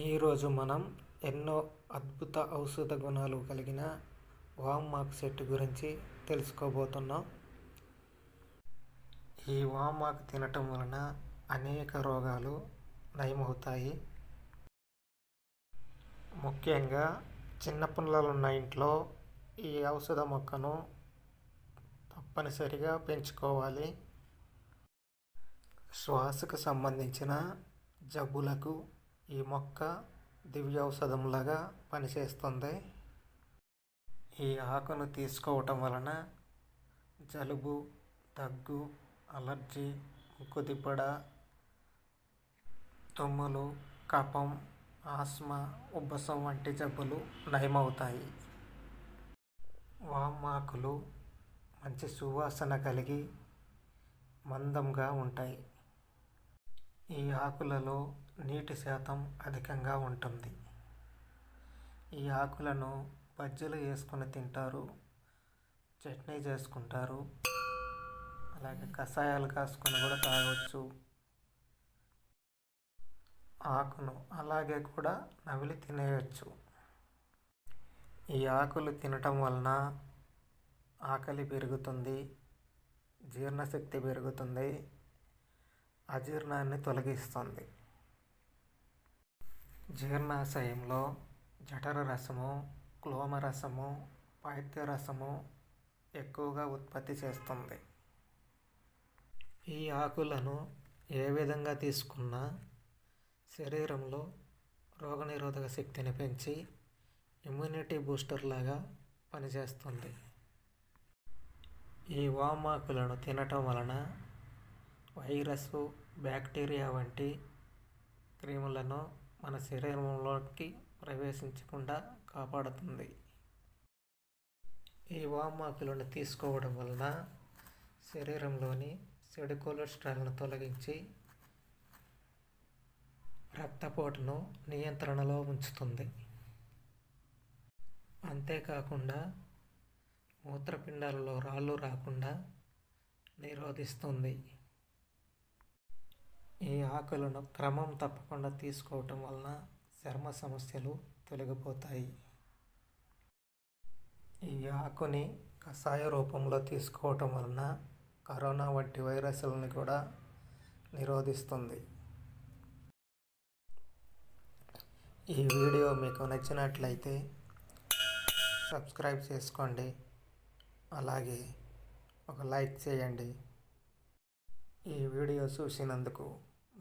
ఈరోజు మనం ఎన్నో అద్భుత ఔషధ గుణాలు కలిగిన వామాకు చెట్టు గురించి తెలుసుకోబోతున్నాం. ఈ వామాకు తినటం వలన అనేక రోగాలు నయమవుతాయి. ముఖ్యంగా చిన్న పిల్లలు ఉన్న ఇంట్లో ఈ ఔషధ మొక్కను తప్పనిసరిగా పెంచుకోవాలి. శ్వాసకు సంబంధించిన జబ్బులకు ఈ మొక్క దివ్యౌషధంలాగా పనిచేస్తుంది. ఈ ఆకును తీసుకోవటం వలన జలుబు దగ్గు అలర్జీ ముక్కుదిబ్బడ తుమ్ములు కఫం ఆస్మా ఉబ్బసం వంటి జబ్బులు నయమవుతాయి. వామాకులు మంచి సువాసన కలిగి మందంగా ఉంటాయి. ఈ ఆకులలో నీటి శాతం అధికంగా ఉంటుంది. ఈ ఆకులను బజ్జీలు వేసుకొని తింటారు చట్నీ చేసుకుంటారు అలాగే కషాయాలు కాసుకొని కూడా తాగవచ్చు ఆకును అలాగే కూడా నవిలి తినేయచ్చు. ఈ ఆకులు తినటం వలన ఆకలి పెరుగుతుంది జీర్ణశక్తి పెరుగుతుంది అజీర్ణాన్ని తొలగిస్తుంది. జీర్ణాశయంలో జఠర రసము క్లోమ రసము పైత్య రసము ఎక్కువగా ఉత్పత్తి చేస్తుంది. ఈ ఆకులను ఏ విధంగా తీసుకున్నా శరీరంలో రోగనిరోధక శక్తిని పెంచి ఇమ్యూనిటీ బూస్టర్ లాగా పనిచేస్తుంది. ఈ వామాకులను తినటం వలన వైరస్ బ్యాక్టీరియా వంటి క్రిములను మన శరీరంలోకి ప్రవేశించకుండా కాపాడుతుంది. ఈ వామాకులను తీసుకోవడం వలన శరీరంలోని చెడు కొలెస్ట్రాల్ను తొలగించి రక్తపోటును నియంత్రణలో ఉంచుతుంది. అంతేకాకుండా మూత్రపిండాలలో రాళ్ళు రాకుండా నిరోధిస్తుంది. ఈ ఆకులను క్రమం తప్పకుండా తీసుకోవటం వలన చర్మ సమస్యలు తొలగిపోతాయి. ఈ ఆకుని కషాయ రూపంలో తీసుకోవటం వలన కరోనా వంటి వైరస్లను కూడా నిరోధిస్తుంది. ఈ వీడియో మీకు నచ్చినట్లయితే సబ్స్క్రైబ్ చేసుకోండి. అలాగే ఒక లైక్ చేయండి. ఈ వీడియో చూసినందుకు